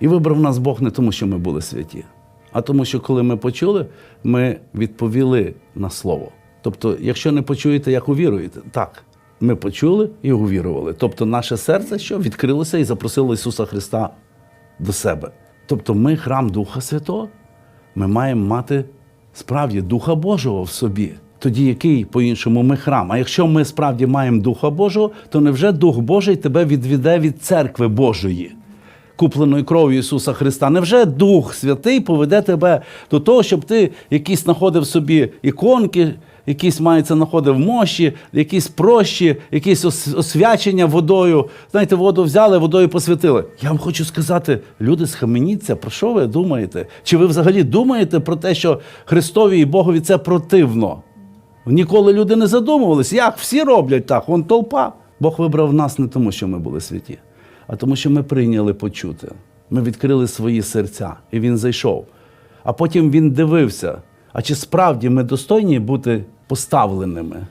І вибрав нас Бог не тому, що ми були святі, а тому, що коли ми почули, ми відповіли на слово. Тобто, якщо не почуєте, як увіруєте, так. Ми почули і увірували. Тобто, наше серце що відкрилося і запросило Ісуса Христа до себе. Тобто, ми храм Духа Святого, ми маємо мати справді Духа Божого в собі. Тоді який по-іншому ми храм? А якщо ми справді маємо Духа Божого, то невже Дух Божий тебе відведе від церкви Божої, купленої кров'ю Ісуса Христа? Невже Дух Святий поведе тебе до того, щоб ти якісь знаходив собі іконки, якісь мається знаходив мощі, якісь прощі, якісь освячення водою. Знаєте, воду взяли, водою посвятили. Я вам хочу сказати, люди, схаменіться, про що ви думаєте? Чи ви взагалі думаєте про те, що Христові і Богові це противно? Ніколи люди не задумувалися, як всі роблять так, вон толпа. Бог вибрав нас не тому, що ми були святі, а тому, що ми прийняли почути. Ми відкрили свої серця, і він зайшов. А потім він дивився, а чи справді ми достойні бути поставленими